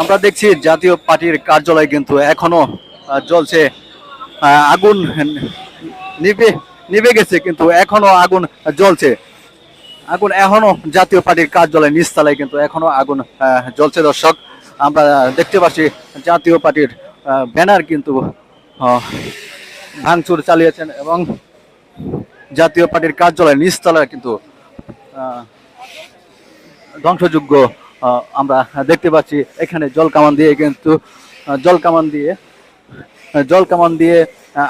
আমরা দেখছি জাতীয় পার্টির কার্যালয় কিন্তু এখনও জ্বলছে আগুন নিভে নিভে গেছে কিন্তু এখনও আগুন জ্বলছে। আগুন এখনও জাতীয় পার্টির কার্যালয় নিচতলায় কিন্তু এখনও আগুন জ্বলছে দর্শক। আমরা দেখতে পাচ্ছি জাতীয় পার্টির ব্যানার কিন্তু ভাঙচুর চালিয়েছেন এবং জাতীয় পার্টির কার্যালয় নিচতলায় কিন্তু ধ্বংসযোগ্য আমরা দেখতে পাচ্ছি এখানে জল কামান দিয়ে কিন্তু জল কামান দিয়ে জল কামান দিয়ে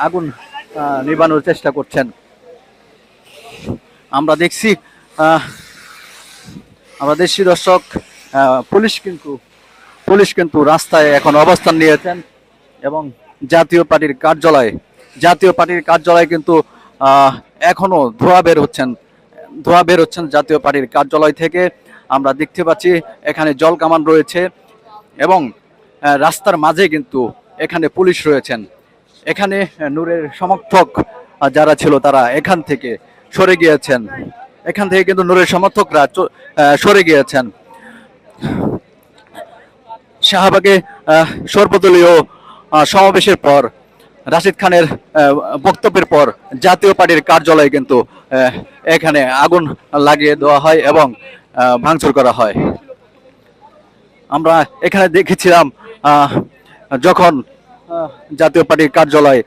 আগুন নিবানোর চেষ্টা করছেন। আমরা দেখছি আমরা দেখছি দর্শক পুলিশ কিন্তু পুলিশ কিন্তু রাস্তায় এখন অবস্থান নিয়েছেন এবং জাতীয় পার্টির কার্যালয় জাতীয় পার্টির কার্যালয় কিন্তু আহ, এখনও ধোয়া বের হচ্ছেন ধোয়া বের হচ্ছেন জাতীয় পার্টির কার্যালয় থেকে। আমরা দেখতে পাচ্ছি এখানে জল কামান রয়েছে এবং রাস্তার মাঝে কিন্তু এখানে পুলিশ রয়েছেন। এখানে নূরের সমর্থক যারা ছিল তারা এখান থেকে সরে গিয়েছেন। এখান থেকে কিন্তু নূরের সমর্থকরা সরে গিয়েছেন। শাহবাগে সর্বদলীয় সমাবেশের পর, রাশিদ খানের বক্তব্যের পর জাতীয় পার্টির কার্যালয়ে কিন্তু এখানে আগুন লাগিয়ে দেওয়া হয় এবং ভাঙচুর করা হয়। আমরা এখানে দেখেছিলাম যখন জাতীয় পার্টির কার্যালয়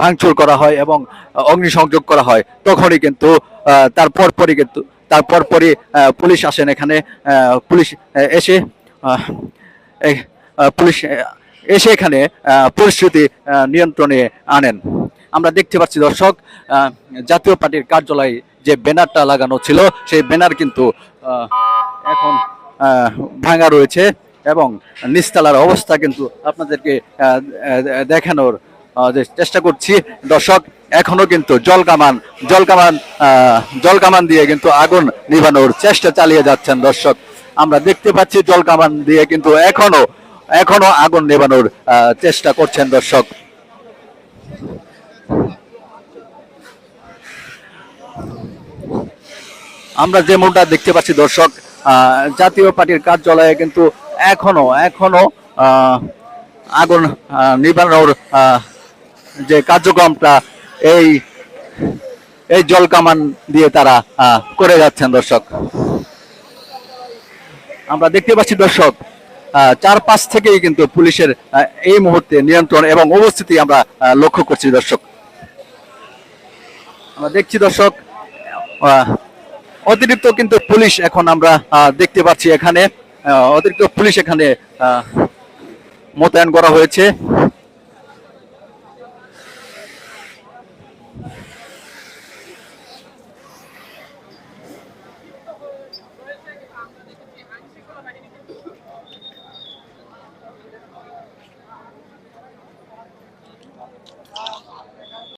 ভাঙচুর করা হয় এবং অগ্নিসংযোগ করা হয়, তখনই কিন্তু তার পরপরই কিন্তু, তার পরপরই পুলিশ আসেন এখানে পুলিশ এসে পুলিশ এসে এখানে পরিস্থিতি নিয়ন্ত্রণে আনেন। আমরা দেখতে পাচ্ছি দর্শক জাতীয় পার্টির কার্যালয়ে যে ব্যানারটা লাগানো ছিল সেই ব্যানার কিন্তু এখন ভাঙা রয়েছে এবং নিচতলার অবস্থা কিন্তু আপনাদেরকে দেখানোর চেষ্টা করছি। দর্শক এখনও কিন্তু জল কামান জল কামান জল কামান দিয়ে কিন্তু আগুন নিভানোর চেষ্টা চালিয়ে যাচ্ছেন দর্শক। আমরা দেখতে পাচ্ছি জল কামান দিয়ে কিন্তু এখনও এখনও আগুন নেভানোর আহ, চেষ্টা করছেন দর্শক। আমরা যেমনটা দেখতে পাচ্ছি দর্শক জাতীয় পার্টির কার্যালয়ে কিন্তু এখনও এখনও আগুন নিবানোর যে কার্যক্রমটা এই এই জল কামান দিয়ে তারা করে যাচ্ছেন দর্শক। আমরা দেখতে পাচ্ছি দর্শক আহ, চারপাশ থেকেই কিন্তু পুলিশের এই মুহূর্তে নিয়ন্ত্রণ এবং উপস্থিতি আমরা লক্ষ্য করছি দর্শক। আমরা দেখছি দর্শক অতিরিক্ত কিন্তু পুলিশ এখন আমরা দেখতে পাচ্ছি এখানে। অতিরিক্ত পুলিশ এখানে মোতায়েন করা হয়েছে।